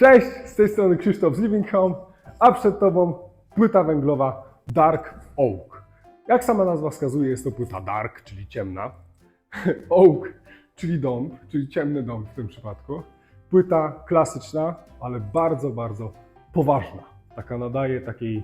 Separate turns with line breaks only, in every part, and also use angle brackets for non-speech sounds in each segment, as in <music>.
Cześć, z tej strony Krzysztof z Living Home, a przed Tobą płyta węglowa Dark Oak. Jak sama nazwa wskazuje, jest to płyta dark, czyli ciemna. <laughs> Oak, czyli dąb, czyli ciemny dąb w tym przypadku. Płyta klasyczna, ale bardzo, bardzo poważna. Taka nadaje takiej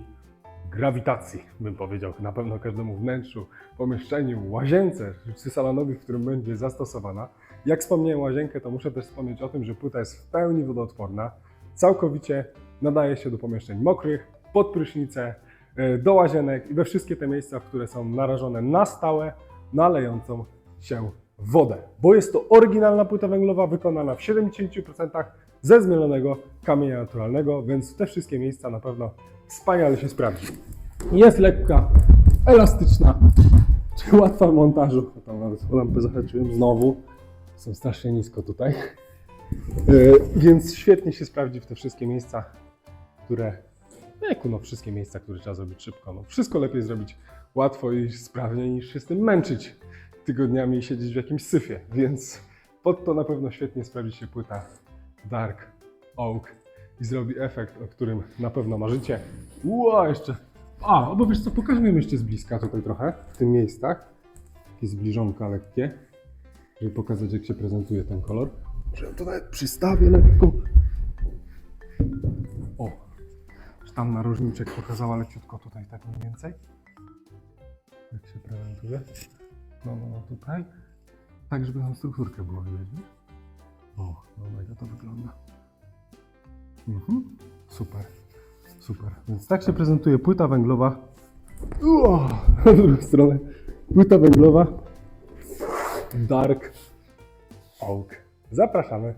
grawitacji, bym powiedział, na pewno każdemu wnętrzu, pomieszczeniu, łazience czy salonowi, w którym będzie zastosowana. Jak wspomniałem łazienkę, to muszę też wspomnieć o tym, że płyta jest w pełni wodoodporna, całkowicie nadaje się do pomieszczeń mokrych, pod prysznice, e, do łazienek i we wszystkie te miejsca, które są narażone na stałe, nalejącą się wodę. Bo jest to oryginalna płyta węglowa wykonana w 70% ze zmielonego kamienia naturalnego, więc te wszystkie miejsca na pewno wspaniale się sprawdzi. Jest lekka, elastyczna, czy <laughs> łatwa w montażu. Tam lampę zahaczyłem znowu. Są strasznie nisko tutaj. Yy, więc świetnie się sprawdzi w te wszystkie miejsca, które. Wieku, no wszystkie miejsca, które trzeba zrobić szybko. No, wszystko lepiej zrobić łatwo i sprawnie niż się z tym męczyć tygodniami i siedzieć w jakimś syfie. Więc pod to na pewno świetnie sprawdzi się płyta Dark Oak i zrobi efekt, o którym na pewno marzycie. Ło, jeszcze. A, bo wiesz co, pokażmy jeszcze z bliska tutaj trochę, w tym miejscach. Takie zbliżonka lekkie, żeby pokazać jak się prezentuje ten kolor. Że to nawet przystawię lekko. O, tam narożniczek pokazała leciutko tutaj tak mniej więcej. Jak się prezentuje. No, no, no tutaj. Tak, żeby tam strukturkę było widać. O, no jak to wygląda. Mhm. Super, super. Więc tak się prezentuje płyta węglowa. Ua, na drugą stronę. Płyta węglowa Dark Oak. Zapraszamy.